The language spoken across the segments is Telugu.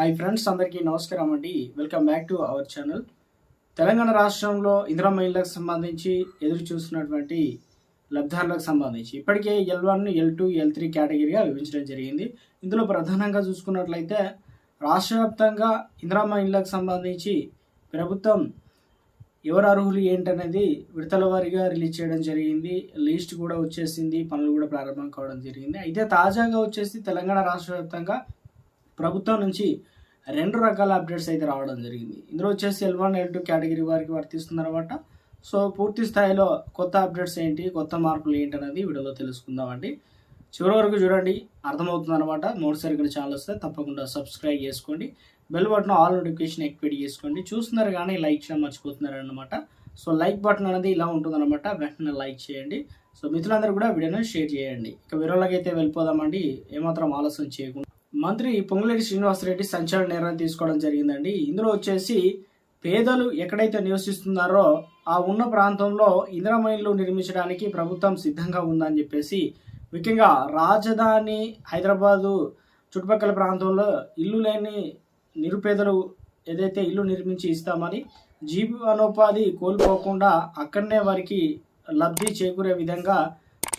హాయ్ ఫ్రెండ్స్ అందరికీ నమస్కారం అండి. Welcome back to our channel Telangana రాష్ట్రంలో ఇందిరా మహిళలకు సంబంధించి ఎదురు చూస్తున్నటువంటి లబ్ధారులకు సంబంధించి ఇప్పటికే L one L two L three కేటగిరీగా విభజించడం జరిగింది. ఇందులో ప్రధానంగా చూసుకున్నట్లయితే రాష్ట్ర వ్యాప్తంగా ఇందిరా మహిళలకు సంబంధించి ప్రభుత్వం ఎవరు అర్హులు ఏంటనేది విడతల వారీగా రిలీజ్ చేయడం జరిగింది. లిస్ట్ కూడా వచ్చేసింది. పనులు కూడా ప్రారంభం కావడం జరిగింది. అయితే తాజాగా వచ్చేసి తెలంగాణ రాష్ట్ర వ్యాప్తంగా ప్రభుత్వం నుంచి రెండు రకాల అప్డేట్స్ అయితే రావడం జరిగింది. ఇందులో వచ్చేసి L one L two category వారికి వర్తిస్తుందన్నమాట సో పూర్తి స్థాయిలో కొత్త అప్డేట్స్ ఏంటి కొత్త మార్పులు ఏంటి అనేది వీడియోలో తెలుసుకుందామండి. చివరి వరకు చూడండి అర్థమవుతుంది అనమాట మూడుసారి ఇక్కడ ఛానల్ వస్తే తప్పకుండా సబ్స్క్రైబ్ చేసుకోండి. Bell button all notification activate చేసుకోండి. చూస్తున్నారు కానీ లైక్ చేయడం మర్చిపోతున్నారు అనమాట సో లైక్ బటన్ అనేది ఇలా ఉంటుందన్నమాట వెంటనే లైక్ చేయండి. సో మిత్రులందరూ కూడా వీడియోని షేర్ చేయండి. ఇక వీడియోలోకి అయితే వెళ్ళిపోదామండి. ఏమాత్రం ఆలస్యం చేయకుండా మంత్రి పొంగులేటి శ్రీనివాసరెడ్డి సంచలన నిర్ణయం తీసుకోవడం జరిగిందండి. ఇందులో వచ్చేసి పేదలు ఎక్కడైతే నివసిస్తున్నారో ఆ ఉన్న ప్రాంతంలో ఇంద్రమైన్లు నిర్మించడానికి ప్రభుత్వం సిద్ధంగా ఉందని చెప్పేసి ముఖ్యంగా రాజధాని హైదరాబాదు చుట్టుపక్కల ప్రాంతంలో ఇల్లు లేని నిరుపేదలు ఏదైతే ఇల్లు నిర్మించి ఇస్తామని జీవనోపాధి కోల్పోకుండా అక్కడనే వారికి లబ్ధి చేకూరే విధంగా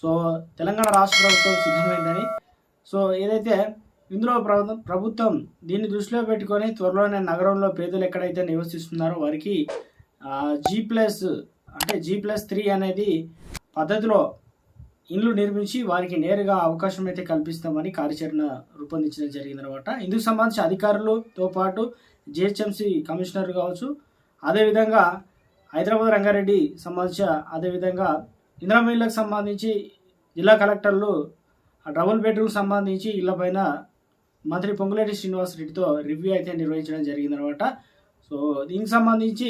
సో తెలంగాణ రాష్ట్ర ప్రభుత్వం సిద్ధమైందని. సో ఏదైతే ఇందులో ప్రభుత్వం దీన్ని దృష్టిలో పెట్టుకొని త్వరలోనే నగరంలో పేదలు ఎక్కడైతే నివసిస్తున్నారో వారికి జీ ప్లస్ అంటే జీ ప్లస్ త్రీ అనేది పద్ధతిలో ఇండ్లు నిర్మించి వారికి నేరుగా అవకాశం అయితే కల్పిస్తామని కార్యాచరణ రూపొందించడం జరిగిందనమాట. ఇందుకు సంబంధించి అధికారులతో పాటు జిహెచ్ఎంసీ కమిషనర్ కావచ్చు. అదేవిధంగా హైదరాబాద్ రంగారెడ్డి సంబంధించి అదేవిధంగా ఇందిరామిల్లకు సంబంధించి జిల్లా కలెక్టర్లు డబుల్ బెడ్రూమ్ సంబంధించి ఇళ్ళపైన మంత్రి పొంగులేటి శ్రీనివాసరెడ్డితో రివ్యూ అయితే నిర్వహించడం జరిగిందనమాట. సో దీనికి సంబంధించి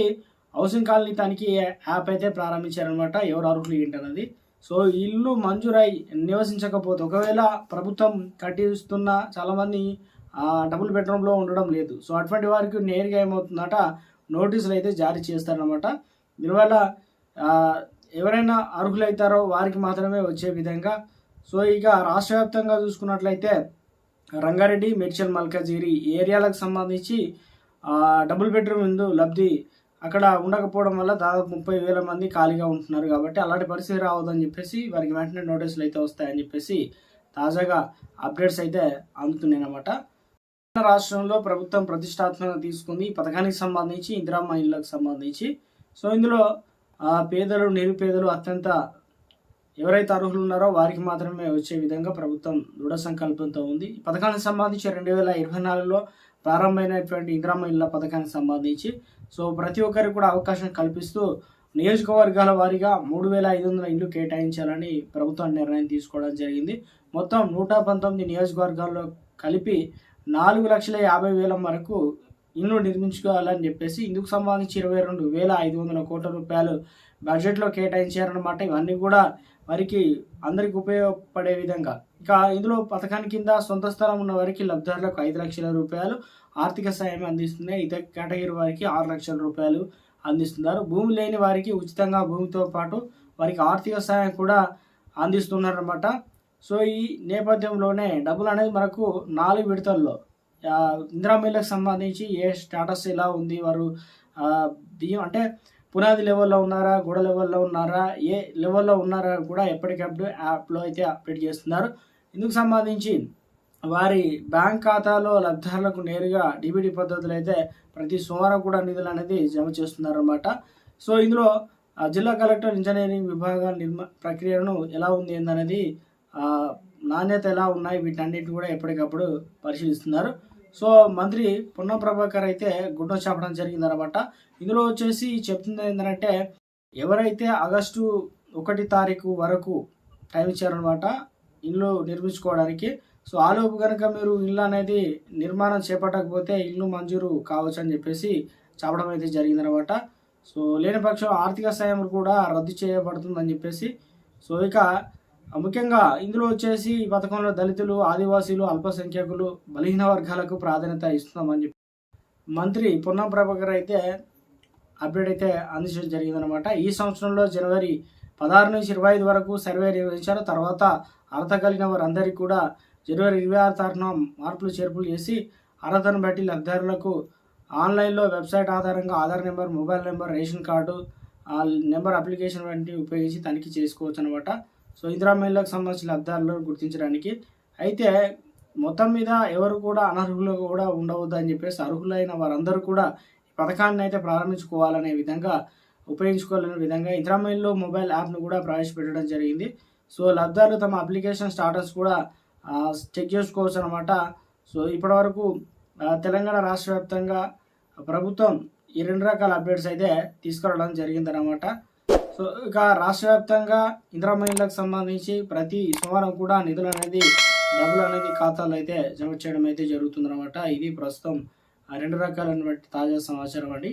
హౌసింగ్ కాలనీ తనిఖీ యాప్ అయితే ప్రారంభించారనమాట. ఎవరు అర్హులు ఏంటన్నది. సో ఇల్లు మంజూరై నివసించకపోతే ఒకవేళ ప్రభుత్వం కట్టిస్తున్న చాలామంది డబుల్ బెడ్రూమ్లో ఉండడం లేదు. సో అటువంటి వారికి నేరుగా ఏమవుతుందట? నోటీసులు అయితే జారీ చేస్తారనమాట. దీనివల్ల ఎవరైనా అర్హులైతారో వారికి మాత్రమే వచ్చే విధంగా. సో ఇక రాష్ట్ర వ్యాప్తంగా చూసుకున్నట్లయితే రంగారెడ్డి మేడ్చల్ మల్కాజిగిరి ఏరియాలకు సంబంధించి డబుల్ బెడ్రూమ్ ఇందు లబ్ధి అక్కడ ఉండకపోవడం వల్ల దాదాపు ముప్పై వేల మంది ఖాళీగా ఉంటున్నారు కాబట్టి అలాంటి పరిస్థితి రావద్దని చెప్పేసి వారికి వెంటనే నోటీసులు అయితే వస్తాయని చెప్పేసి తాజాగా అప్డేట్స్ అయితే అందుతున్నాయన్నమాట తెలంగాణ రాష్ట్రంలో ప్రభుత్వం ప్రతిష్టాత్మకంగా తీసుకుంది. ఈ పథకానికి సంబంధించి ఇందిరామ్మ ఇళ్ళకు సంబంధించి. సో ఇందులో పేదలు నిరుపేదలు అత్యంత ఎవరైతే అర్హులు ఉన్నారో వారికి మాత్రమే వచ్చే విధంగా ప్రభుత్వం దృఢ సంకల్పంతో ఉంది. పథకానికి సంబంధించి రెండు వేల ఇరవై నాలుగులో ప్రారంభమైనటువంటి ఇంద్రామ ఇళ్ళ పథకానికి సంబంధించి సో ప్రతి ఒక్కరికి కూడా అవకాశం కల్పిస్తూ నియోజకవర్గాల వారీగా మూడు వేల ఐదు వందల ఇల్లు కేటాయించాలని ప్రభుత్వం నిర్ణయం తీసుకోవడం జరిగింది. మొత్తం నూట పంతొమ్మిది నియోజకవర్గాల్లో కలిపి నాలుగు లక్షల యాభై వేల వరకు ఇల్లు నిర్మించుకోవాలని చెప్పేసి ఇందుకు సంబంధించి ఇరవై రెండు వేల ఐదు వందల కోట్ల రూపాయలు బడ్జెట్లో కేటాయించారనమాట ఇవన్నీ కూడా వారికి అందరికి ఉపయోగపడే విధంగా. ఇక ఇందులో పథకాన్ని కింద సొంత స్థలం ఉన్న వారికి లబ్ధిదారులకు ఐదు లక్షల రూపాయలు ఆర్థిక సాయం అందిస్తున్నాయి ఇతర కేటగిరీ వారికి ఆరు లక్షల రూపాయలు అందిస్తున్నారు. భూమి లేని వారికి ఉచితంగా భూమితో పాటు వారికి ఆర్థిక సాయం కూడా అందిస్తున్నారన్నమాట. సో ఈ నేపథ్యంలోనే డబ్బులు అనేది మనకు నాలుగు విడతల్లో ఇందిరా మిల్లకు సంబంధించి ఏ స్టేటస్ ఎలా ఉంది వారు బియ్యం అంటే పునాది లెవెల్లో ఉన్నారా గోడ లెవెల్లో ఉన్నారా ఏ లెవెల్లో ఉన్నారా కూడా ఎప్పటికప్పుడు యాప్లో అయితే అప్డేట్ చేస్తున్నారు. ఇందుకు సంబంధించి వారి బ్యాంక్ ఖాతాలో లబ్ధిదారులకు నేరుగా డిబిడి పద్ధతులు అయితే ప్రతి సోమవారం కూడా నిధులు అనేది జమ చేస్తున్నారన్నమాట. సో ఇందులో జిల్లా కలెక్టర్ ఇంజనీరింగ్ విభాగాల నిర్మా ప్రక్రియను ఎలా ఉంది ఏందనేది నాణ్యత ఎలా ఉన్నాయి వీటన్నిటిని కూడా ఎప్పటికప్పుడు పరిశీలిస్తున్నారు. సో మంత్రి పొన్నం ప్రభాకర్ అయితే గుడ్డ చెప్పడం జరిగిందనమాట ఇందులో వచ్చేసి చెప్తుంది ఏంటంటే ఎవరైతే ఆగస్టు ఒకటి తారీఖు వరకు టైం ఇచ్చారనమాట ఇల్లు నిర్మించుకోవడానికి సో ఆలోపు కనుక మీరు ఇల్లు అనేది నిర్మాణం చేపట్టకపోతే ఇల్లు మంజూరు కావచ్చు అని చెప్పేసి చెప్పడం అయితే జరిగిందనమాట సో లేని పక్షం ఆర్థిక సాయం కూడా రద్దు చేయబడుతుందని చెప్పేసి సో ఇక ముఖ్యంగా ఇందులో వచ్చేసి ఈ పథకంలో దళితులు ఆదివాసీలు అల్పసంఖ్యాకులు బలహీన వర్గాలకు ప్రాధాన్యత ఇస్తున్నామని చెప్పి మంత్రి పొన్నం ప్రభాకర్ అయితే అప్డేట్ అయితే అందించడం జరిగిందనమాట ఈ సంవత్సరంలో జనవరి పదహారు నుంచి ఇరవై ఐదు వరకు సర్వే నిర్వహించారు. తర్వాత అర్హత కలిగిన వారందరికీ కూడా జనవరి ఇరవై ఆరు తారీఖున మార్పులు చేర్పులు చేసి అర్హతను బట్టి లబ్ధిదారులకు ఆన్లైన్లో వెబ్సైట్ ఆధారంగా Aadhaar number mobile number ration card ఆ నెంబర్ అప్లికేషన్ వంటివి ఉపయోగించి తనిఖీ చేసుకోవచ్చు అనమాట సో ఇందిరా మహిళలకు సంబంధించిన లబ్ధిదారులను గుర్తించడానికి. అయితే మొత్తం మీద ఎవరు కూడా అనర్హులు కూడా ఉండవద్దు అని చెప్పేసి అర్హులైన వారందరూ కూడా ఈ పథకాన్ని అయితే ప్రారంభించుకోవాలనే విధంగా ఉపయోగించుకోవాలనే విధంగా ఇందిరా మహిళలో మొబైల్ యాప్ను కూడా ప్రవేశపెట్టడం జరిగింది. సో లబ్ధిదారులు తమ అప్లికేషన్ స్టాటస్ కూడా చెక్ చేసుకోవచ్చు అనమాట సో ఇప్పటివరకు తెలంగాణ రాష్ట్ర వ్యాప్తంగా ప్రభుత్వం ఈ రెండు రకాల అప్డేట్స్ అయితే తీసుకురావడం జరిగిందనమాట ఇక రాష్ట్ర వ్యాప్తంగా ఇందిరా మహిళలకు సంబంధించి ప్రతి సోమవారం కూడా నిధులు అనేది డబ్బులు అనేది ఖాతాలో అయితే జమ చేయడం అయితే జరుగుతుందన్నమాట. ఇది ప్రస్తుతం ఆ రెండు రకాలైనటువంటి తాజా సమాచారం అండి.